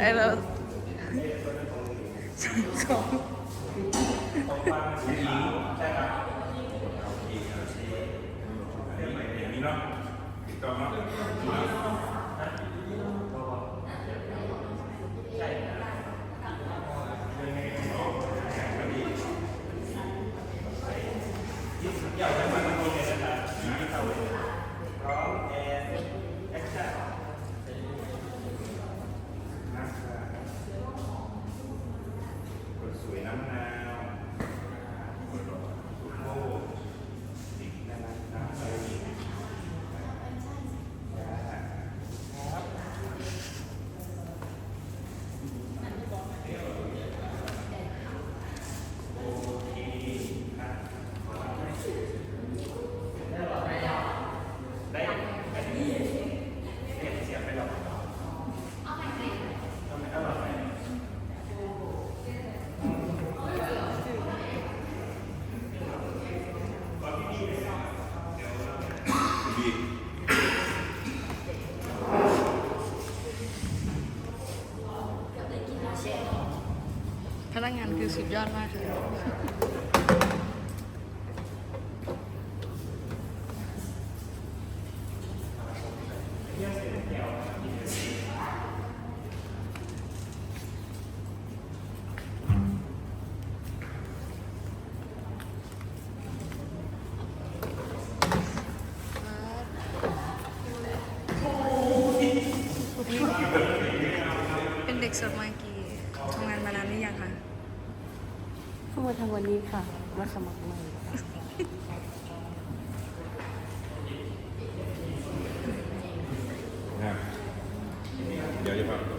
ไอ้เราสองอย่างนี้เนาะถูกต้องเนาะคนสวยน้ำมะนาวคนหล่อสุดโลกสิ่งน่ารักน้ำใส ดี พนักงานคือ สุดยอดมากค่ะเลย เข้ามาทำวันนี้ค่ะ มาสมัครใหม่นะเดี๋ยวจะพัก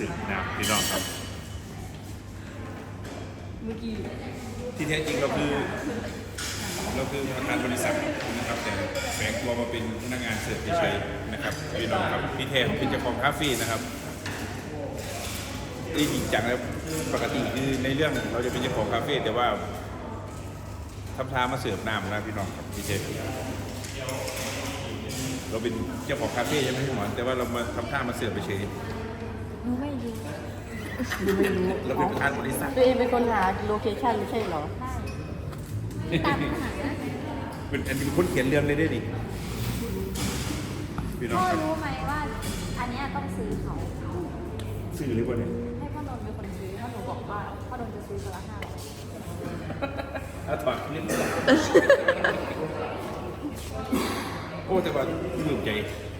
ละฉากสืบนะพี่น้องครับ เมื่อกี้ที่แท้จริงเราคือเราคือประธานบริษัทนะครับ แต่แฝงตัวมาเป็นพนักงานเสิร์ฟเฉยๆนะครับพี่น้องครับพี่แทนเป็นเจ้าของคาเฟ่นะครับนี่จริงจังแล้วปกติคือในเรื่องเราจะเป็นเจ้าของคาเฟ่แต่ว่าทำทามาเสิร์ฟน้ำนะพี่น้องครับพี่เทนเราเป็นเจ้าของคาเฟ่ใช่ไหมพี่หมอนแต่ว่าเรามาทำท่ามาเสิร์ฟเฉย หนูไม่รู้ๆเราเป็นประธานบริษัทตัวเองเป็นคนหาโลเคชั่นไม่ใช่เหรอเป็นอันนี้เป็นคนเขียนเรื่องเลยได้ดิพี่น้องพ่อครับรู้ไหมว่าอันเนี้ยต้องซื้อเขาสื่อหรือเปล่าเนี่ยให้พ่อนนท์เป็นคนซื้อเพราะหนูบอกว่าพ่อนนท์จะซื้อคนละห้าร้อยเอาถอดเรื่องโอ้แต่ว่าปลื้มใจ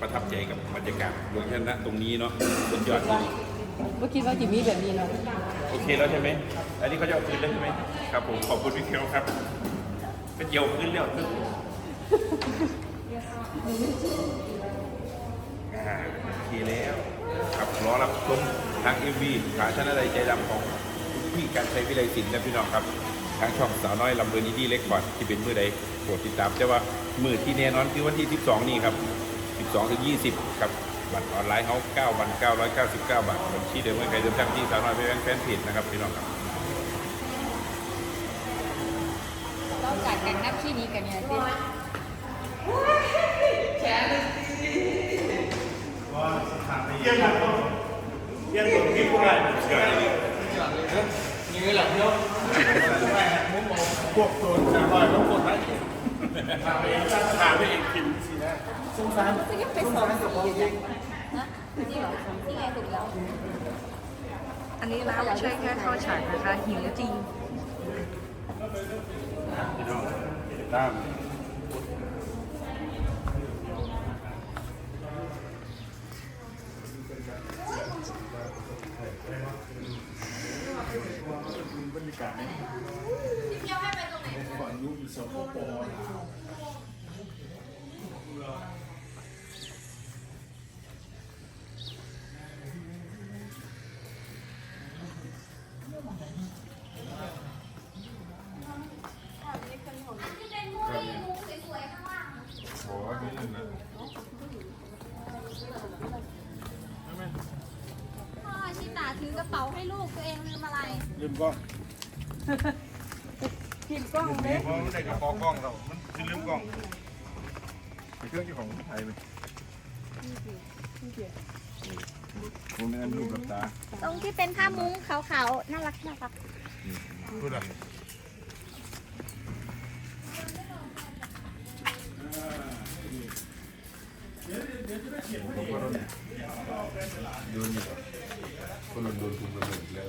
ประทับใจกับบรรยากาศโรงแรมณตรงนี้เนาะสุดยอดจริง เมื่อกี้ว่าจิมมี่แบบนี้เนาะโอเคแล้วใช่ไหม อันนี้เขาจะเอาคืนแล้วใช่ไหมครับผม ขอบคุณพี่เคียวครับเป็นเยียวขึ้นแล้วขึ้นอ่าโอเคแล้วครับรอรับชมทางเอ็มวีขาชนะใดใจดำของพี่การใช้วิไลศิลป์นะพี่น้องครับ ทางช่องสาวน้อยลำเบอร์นี้ดีเล็กก่อนที่เป็นมือใดโปรดติดตามแต่ว่ามือที่แน่นอนคือวันที่ 12 นี่ครับ 12ถึง20 ครับ บัตรออนไลน์เขา9วัน999 บาทบัญชีเดิมเมื่อใครเดินทางที่สาวน้อยไปแฟนเพจนะครับพี่น้องครับเราจัดกันนับที่นี้กันเนี่ยสิพวกโดนสามร้อยต้องกดให้ถามเองถามเองกินสินะ สงสารจะยังไปสอนสีอยู่ยังนี่เหรอนี่ไงถูกแล้ว อันนี้นะไม่ใช่แค่ข้าฉากนะคะหิวจริงตามพ่อ อะไรลืมกล้องกินกล้องเด้เพราะมันได้กระป๋อกล้องเรา มันคือลืมกล้องไปเครื่องที่ของไทยไหมผมแนะนำรูปกับตาตรงที่เป็นผ้ามุ้งขาวๆน่ารักน่ารักพูดอะไรโดนอยู่คนเราโดนคุมระเบิดแล้ว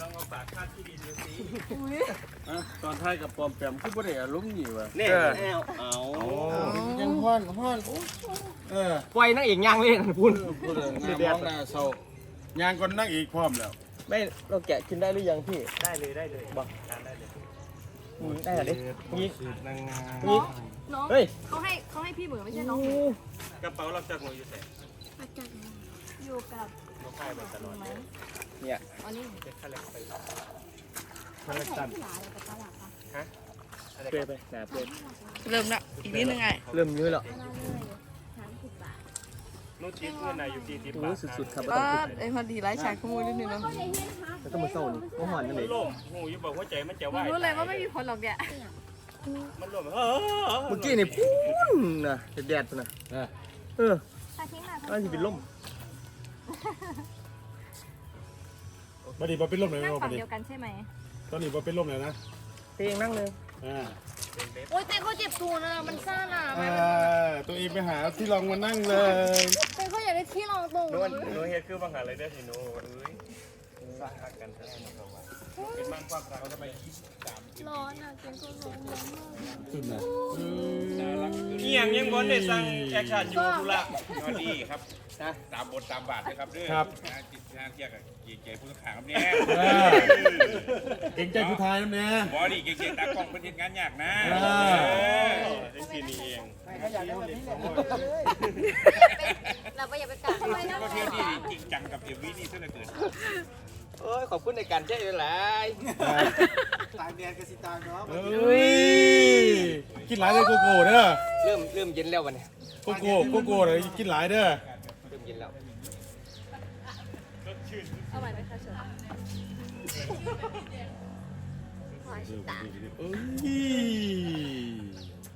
ลองเอาปากคาดที่ดีดูสิตอนไทยกับปอมแปมคือบ่ได้อารมณ์อยู่ว่ะเนี่ยเอายังห้อนห้อนเออปล่อยนั่งเอกย่างเลยนะคุณพูดเลยงามมองหน้าเศร้ายางก่อนนั่งอีกพร้อมแล้ว ไม่เราแกะกินได้หรือยังพี่ ได้เลยได้เลยบอกทานได้เลยได้เหรอดินี่นางงามนี่น้องเฮ้ยเขาให้เขาให้พี่เหมือนไม่ใช่น้องกระเป๋าเราจากหัวอยู่แสนอยู่กับเราพายมาตลอดไหม เนี่ยอ๋อนี่เป็นคาแรคไปคาแรคตันที่หลาเลยกับตลาดค่ะเปรย์ไปหนาเปรย์ๆเริ่มละอีกนิดนึงไงเริ่มยื้อแล้วน่าเลยสามสิบบาทนู้จิตเงินไหนอยู่ที่ที่บาทสุดๆครับก็ไอ้พอดีไลฟ์ฉากขโมยนิดนึงเนาะแล้วก็มาเศร้านี่ก็หอนนั่นเองล่มหูอยู่บอกว่าใจมันจะไหวรู้เลยว่าไม่มีผลหรอกแกมันล่มเมื่อกี้นี่พุ่นนะแดดๆนะเออตาทิ้งมาน่าจะเป็นล่ม บัดนี้บ่เป็นลมเลยนั่งบ่ฝั่บังดนี้เดียวกันใช่ไหมตอนนี้บ่เป็นลมเลยนะเตียงนั่งเลยอ่าโอ๊ยแต่เขาเจ็บตัวนะมันซ่าน่ะเออตัวเองไปหาที่รองมานั่งเลยแต่เขาอยากได้ที่รองตรงโน้นโน้นเฮ็ดคือบางหาอะไรได้สิโน้เอ้ยสร้างรักกันซะให้มันเข้าไว้เป็นบ้านความรักทำไมร้อนอะกินก็ร้อนร้อนมากสุดน่ะเอี ยงยังบอลได้สั่งแอคชั่นอยู่ทุละก็ดีครับนะตามบทตามบาทนะครับเด้อครับ งานจิตงานเกี่ยวกับเก๋ๆผู้ต้องขังครับเนี่ยเออเก่งใจผู้ทายน้ำเนี่ยบอดีเก๋ๆตากล้องเป็นเหตุงานยากนะอ่าเออ ได้ทีนี้เองเราก็อย่าไปกัดทำไมนะก็เที่ยวที่จริงจังกับเอวีนี่ซะเหลือเกิน โอ้ยขอบคุณในการแจ้งหลาย เอ้ยกินหลายเลยโกโก้เด้อเริ่มเริ่มเย็นแล้ววันนี้โกโก้โกโก้เลยกินหลายเด้อเริ่มเย็นแล้วเอาใหม่ไหมคะเชิญ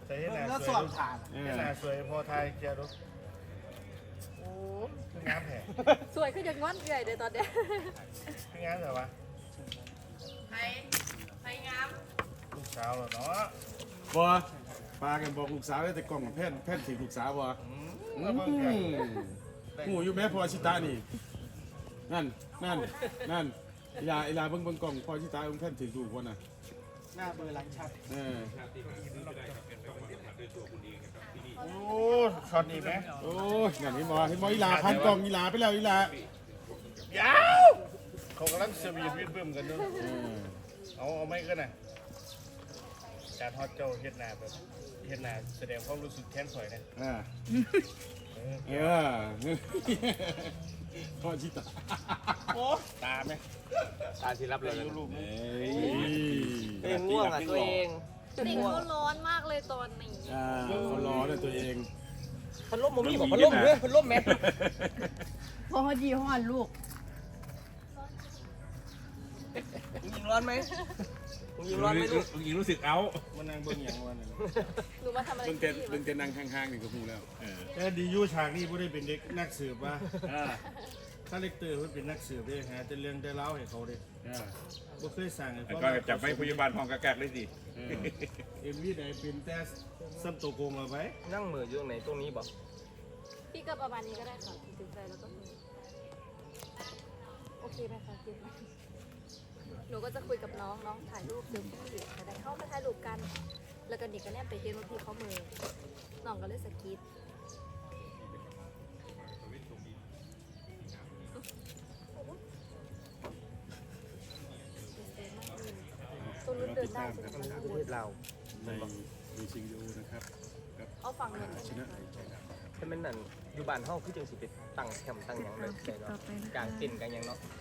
เอ้ยแล้วสอบผ่านเออน่าสวยพอไทยเกียร์รถโอ้คืองามแผลสวยขึ้นจากงอนใหญ่เลยตอนเนี้ยคืองามเหรอวะไทยไทยงาม ลูกสาวเหรอเนาะบ่ปากันบอกลูกสาวได้แต่กล่องแพทย์แพทย์ถึงลูกสาวบ่อืมอืแล้วเบิ่งกันมหูอยู่แม่พอชิตานี่ นั่นนั่นนั่นอีลาอีลาเบิ่งเบิ่งกล่องพอชิตาเบิ่งแพทย์ถึงลูกบ่น่ะนน้าเบอร์หลังชัดเออโอ้ช็อตนี้ไหมโอ้ยอย่างนี้มอเห็นมออีหลาพันกล่องอีหลาไปแล้วอีหลายาวเขากำลังเสียบีดวิดเบิ่มกันด้วยเออ เอาเอาไม่ก็น่ะการฮอตเจ้าเฮ็ดหนาแบบเฮ็ดหนาแสดงความรู้สึกแค้นข่อยนะอ่าเออพ่อชิตาโอ้ตาไหมตาที่รับเลยอายุลูกเฮ้เองง่วงอะตัวเองเด็กเขาร้อนมากเลยตอนนี้อ่าเขาล้อเลยตัวเองพัดลมมันมีบอกพัดลมเว้ยพัดลมแม่พอดีห้อนลูก ยิง ร้อนไหมยิงร้อนไหมลูกยิงรู้สึกเอามันนั่งเบิ่งอย่างวันนั้นหนูมาทำอะไรเบิ่งที่เต้นนี่เบิ่งเต้นนั่งข้างๆนี่ก็พูดแล้วเออแต่ดีอยู่ฉากนี้บ่ได้เป็นเด็กนักสืบว่าอ่าคาแรคเตอร์เพิ่นเป็นนักสืบเด้หาแต่เรื่องแต่เล่าวให้เขาเด้อ่าบ่เคยสั่งให้แล้วก็จับไปพยาบาลห้องกะกักเลยสิเอ็มวีใดเป็นแต่ซ้ำตัวโกงเอาไว้นั่งมืออยู่ตรงไหนตรงนี้บอกพี่ก็ประมาณนี้ก็ได้ค่ะถึงใจแล้วก็มีโอเคไหมคะคิดไหม หนูก็จะคุยกับน้องน้องถ่ายรูปเดี๋ยวพี่แต่ได้เข้ามาถ่ายรูปกัน แล้วก็นี่ก็แนบไปเห็นว่าพี่เขามือน้องก็เลยสกิดตัวรุ่นเดินได้ใช่ไหมคะประเทศลาวในมีซิงดูนะครับเอาฝั่งเงินได้ชไหมนะคะถ้ามันนั่นอยู่บ้านเฮาคือจังสิไปตั้งแคมป์ตั้งหยังเลยแต่เนาะกลางเต็นท์กลางหยังเนาะมอง